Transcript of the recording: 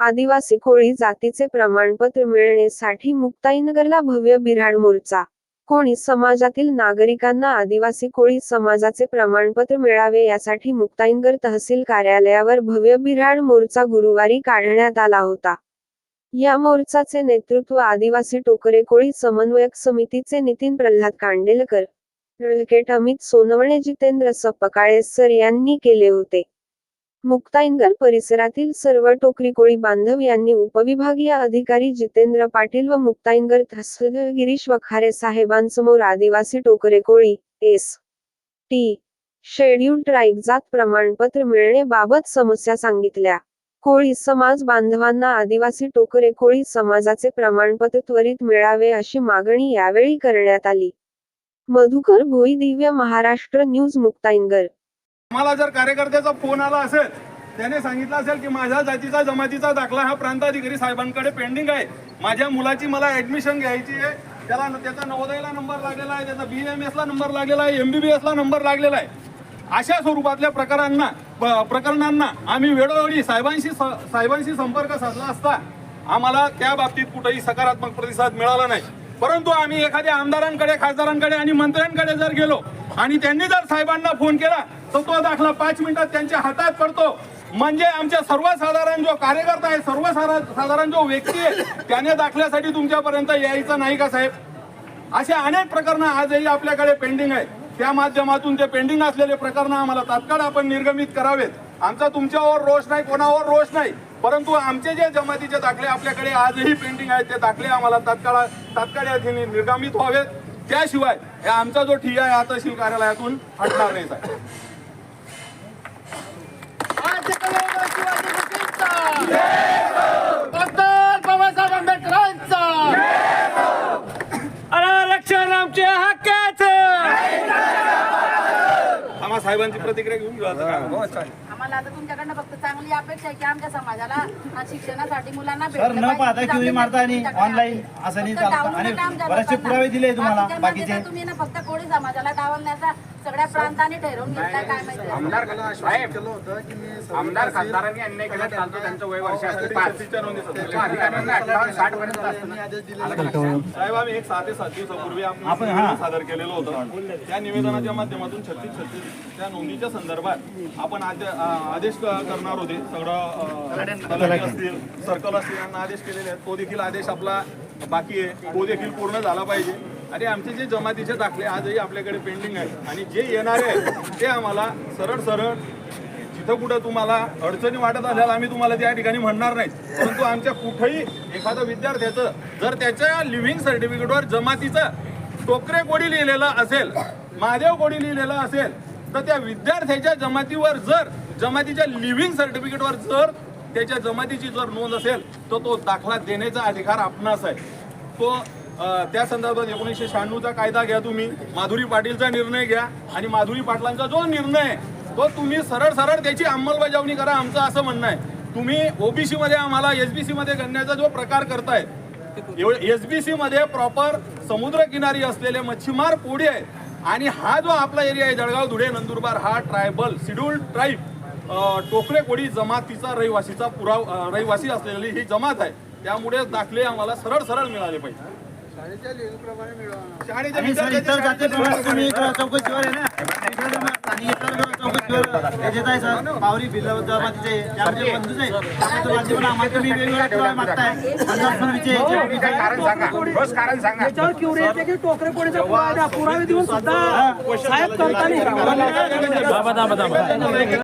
आदिवासी कोळी जातीचे प्रमाणपत्र मिळण्यासाठी मुक्ताईनगरला भव्य बिराड मोर्चा. कोणी समाजातील नागरिकांना आदिवासी कोळी समाजाचे प्रमाणपत्र मिळावे यासाठी मुक्ताईनगर तहसील कार्यालयावर भव्य बिऱ्हाड मोर्चा गुरुवारी काढण्यात आला होता. या मोर्चाचे नेतृत्व आदिवासी टोकरे कोळी समन्वयक समितीचे नितीन प्रल्हाद कांडेलकर अमित सोनवणे जितेंद्र सपकाळे सर यांनी केले होते. मुक्ताईनगर परिसरातील सर्व टोकरी कोळी बांधव यांनी उपविभागीय अधिकारी जितेंद्र पाटील व मुक्ताईनगर तहसीलदार गिरीश वखारे साहेबांसमोर आदिवासी Tokare Koli S. T. Schedule tribe जात प्रमाणपत्र मिळण्याबाबत समस्या सांगितल्या. कोळी समाज बांधवांना आदिवासी टोकरे कोळी समाजाचे प्रमाणपत्र त्वरित मिळावे अशी मागणी यावेळी करण्यात आली. मधुकर भोई दिव्य महाराष्ट्र न्यूज मुक्ताईनगर मला जर कार्यकर्त्याचा फोन आला असेल त्याने सांगितलं असेल की माझ्या जातीचा जमातीचा दाखला हा प्रांताधिकारी साहेबांकडे पेंडिंग आहे. माझ्या मुलाची मला ऍडमिशन घ्यायची आहे. त्याला त्याचा नवोदयला नंबर लागलेला आहे त्याचा बी एम एसला नंबर लागलेला आहे एम बी बी एसला नंबर लागलेला आहे. अशा स्वरूपातल्या प्रकारांना प- प्रकरणांना आम्ही वेळोवेळी साहेबांशी स- साहेबांशी संपर्क साधला असता आम्हाला त्या बाबतीत कुठेही सकारात्मक प्रतिसाद मिळाला नाही. परंतु आम्ही एखाद्या आमदारांकडे खासदारांकडे आणि मंत्र्यांकडे जर गेलो आणि त्यांनी जर साहेबांना फोन केला तर तो दाखला पाच मिनिटात त्यांच्या हातात पडतो. म्हणजे आमच्या सर्वसाधारण जो कार्यकर्ता आहे सर्वसाधारण जो व्यक्ती आहे त्याने दाखल्यासाठी तुमच्यापर्यंत यायचं नाही का साहेब? असे अनेक प्रकरणं आजही आपल्याकडे पेंडिंग आहेत. त्या माध्यमातून ते पेंडिंग असलेले प्रकरणं आम्हाला तात्काळ आपण निर्गमित करावेत. आमचा तुमच्यावर रोष नाही कोणावर रोष नाही. परंतु आमचे जे जमातीचे दाखले आपल्याकडे आजही पेंडिंग आहेत ते दाखले आम्हाला तात्काळ तात्काळ या ठिकाणी निर्गमित व्हावेत. त्याशिवाय आमचा जो ठिया आहे हा तहसील कार्यालयातून हटणार नाही साहेब. बाबासाहेब आंबेडकरांचा आरक्षण आमच्या हक्काचं आम्हा साहेबांची प्रतिक्रिया घेऊन घेऊ आता? आम्हाला आता तुमच्याकडनं फक्त चांगली अपेक्षा आहे की आमच्या समाजाला आ, शिक्षणासाठी मुलांना सर भेटलं न पाहिजे. पाहता मारता आणि ऑनलाईन आहे. असं नाही फक्त चालतं डावलू आणि नका आमच्या बरेचसे लोकांना. पुरावे दिले तुम्हाला बाकीचे तुम्ही ना फक्त कोळी समाजाला डावलण्याचा सगळ्या प्रांताने ठरवून घेतलाय काय माहिती आमदार साहेब आमदार खासदारांनी अन्याय केला चालतो त्यांचं वय वर्ष असते पाच. तिच्या नोंदी सदस्य. त्यांच्या अधिकाऱ्यांना अठ्ठावन्न साठ पर्यंत असतं साहेब आम्ही एक सहा ते सात दिवसापूर्वी आपण निवेदन. सादर केलेलं होतं. त्या निवेदनाच्या माध्यमातून छत्तीस छत्तीस त्या नोंदीच्या संदर्भात आपण आ- आदेश क- करणार होते. सगळं अ, तलाठी असतील सर्कल असतील यांना आदेश केलेले आहेत. तो देखील आदेश आपला बाकी आहे तो देखील पूर्ण झाला पाहिजे. आणि आमचे जे जमातीचे दाखले आजही आपल्याकडे पेंडिंग आहेत. आणि जे येणारे आहेत ते आम्हाला सरळ सरळ जिथं कुठं तुम्हाला अडचणी वाटत आल्याला आम्ही तुम्हाला त्या ठिकाणी म्हणणार नाही परंतु आमच्या कुठेही एखाद्या विद्यार्थ्याचं जर त्याच्या लिव्हिंग सर्टिफिकेटवर जमातीचं टोकरे कोडी लिहिलेलं असेल महादेव कोडी लिहिलेलं असेल तर त्या विद्यार्थ्याच्या जमातीवर जर जमातीच्या लिव्हिंग सर्टिफिकेटवर जर त्याच्या जमातीची जर नोंद असेल तर तो दाखला देण्याचा अधिकार आपणास आहे. तो त्या संदर्भात एकोणीसशे शहाण्णवचा कायदा घ्या तुम्ही माधुरी पाटीलचा निर्णय घ्या आणि माधुरी पाटलांचा जो निर्णय आहे तो तुम्ही सरळ सरळ त्याची अंमलबजावणी करा आमचं असं म्हणणं आहे. तुम्ही ओबीसी मध्ये आम्हाला एसबीसी मध्ये करण्याचा जो प्रकार करताय एसबीसी मध्ये प्रॉपर समुद्र किनारी असलेले मच्छीमार कोडी आहेत. आणि हा जो आपला एरिया आहे जळगाव धुळे नंदुरबार हा ट्रायबल शेड्युल्ड ट्राईब टोकरे कोडी जमातीचा रहिवासीचा पुराव रहिवासी असलेली ही जमात आहे. त्यामुळे दाखले आम्हाला सरळ सरळ मिळाले पाहिजे. पावरी जमातीचे बंधूच आहे टोकरे कोणीचा पुरावे पुरावे देऊन सुद्धा साहेब करताना